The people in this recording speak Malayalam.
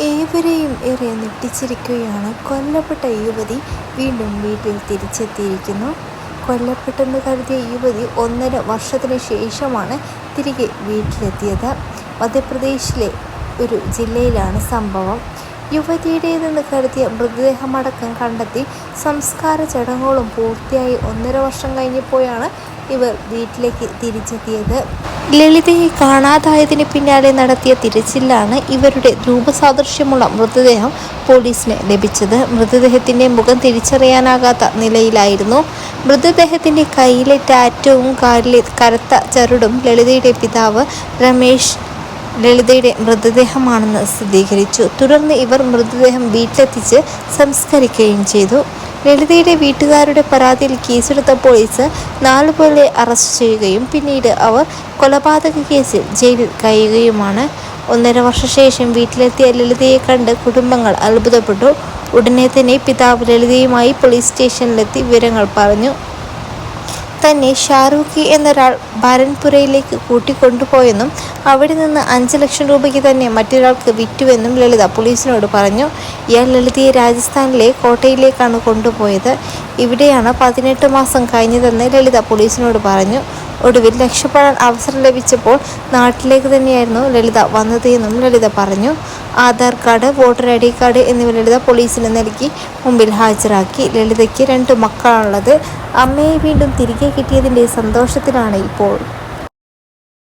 ഏവരെയും ഏറെ ഞെട്ടിച്ചിരിക്കുകയാണ്. കൊല്ലപ്പെട്ട യുവതി വീണ്ടും വീട്ടിൽ തിരിച്ചെത്തിയിരിക്കുന്നു. കൊല്ലപ്പെട്ടെന്ന് കരുതിയ യുവതി ഒന്നര വർഷത്തിന് ശേഷമാണ് തിരികെ വീട്ടിലെത്തിയത്. മധ്യപ്രദേശിലെ ഒരു ജില്ലയിലാണ് സംഭവം. യുവതിയുടേതെന്ന് കരുതിയ മൃതദേഹമടക്കം കണ്ടെത്തി സംസ്കാര ചടങ്ങുകളും പൂർത്തിയായി ഒന്നര വർഷം കഴിഞ്ഞപ്പോഴാണ് ഇവർ വീട്ടിലേക്ക് തിരിച്ചെത്തിയത്. ലളിതയെ കാണാതായതിന് പിന്നാലെ നടത്തിയ തിരച്ചിലാണ് ഇവരുടെ രൂപസാദൃശ്യമുള്ള മൃതദേഹം പോലീസിന് ലഭിച്ചത്. മൃതദേഹത്തിന്റെ മുഖം തിരിച്ചറിയാനാകാത്ത നിലയിലായിരുന്നു. മൃതദേഹത്തിന്റെ കയ്യിലെ ടാറ്റവും കാലിലെ കറുത്ത ചരടും ലളിതയുടെ പിതാവ് രമേശ് ലളിതയുടെ മൃതദേഹമാണെന്ന് സ്ഥിരീകരിച്ചു. തുടർന്ന് ഇവർ മൃതദേഹം വീട്ടിലെത്തിച്ച് സംസ്കരിക്കുകയും ചെയ്തു. ലളിതയുടെ വീട്ടുകാരുടെ പരാതിയിൽ കേസെടുത്ത പോലീസ് നാലുപേരെ അറസ്റ്റ് ചെയ്യുകയും പിന്നീട് അവർ കൊലപാതക കേസിൽ ജയിലിൽ കഴിയുകയുമാണ് ഒന്നര വർഷശേഷം വീട്ടിലെത്തിയ ലളിതയെ കണ്ട് കുടുംബങ്ങൾ അത്ഭുതപ്പെട്ടു. ഉടനെ തന്നെ പിതാവ് ലളിതയുമായി പോലീസ് സ്റ്റേഷനിലെത്തി വിവരങ്ങൾ പറഞ്ഞു. തന്നെ ഷാറൂഖി എന്നൊരാൾ ഭരൻപുരയിലേക്ക് കൂട്ടിക്കൊണ്ടുപോയെന്നും അവിടെ നിന്ന് അഞ്ച് ലക്ഷം രൂപയ്ക്ക് തന്നെ മറ്റൊരാൾക്ക് വിറ്റുവെന്നും ലളിത പോലീസിനോട് പറഞ്ഞു. ഇയാൾ ലളിതയെ രാജസ്ഥാനിലെ കോട്ടയിലേക്കാണ് കൊണ്ടുപോയത്. ഇവിടെയാണ് പതിനെട്ട് മാസം കഴിഞ്ഞതെന്ന് ലളിത പോലീസിനോട് പറഞ്ഞു. ഒടുവിൽ രക്ഷപ്പെടാൻ അവസരം ലഭിച്ചപ്പോൾ നാട്ടിലേക്ക് തന്നെയായിരുന്നു ലളിത വന്നത് എന്നും ലളിത പറഞ്ഞു. Aadhaar card voter I D card എന്നിവ ലളിത പോലീസിന് നൽകി മുമ്പിൽ ഹാജരാക്കി. ലളിതയ്ക്ക് രണ്ട് മക്കളാണുള്ളത്. അമ്മയെ വീണ്ടും തിരികെ കിട്ടിയതിന്റെ സന്തോഷത്തിലാണ് ഇപ്പോൾ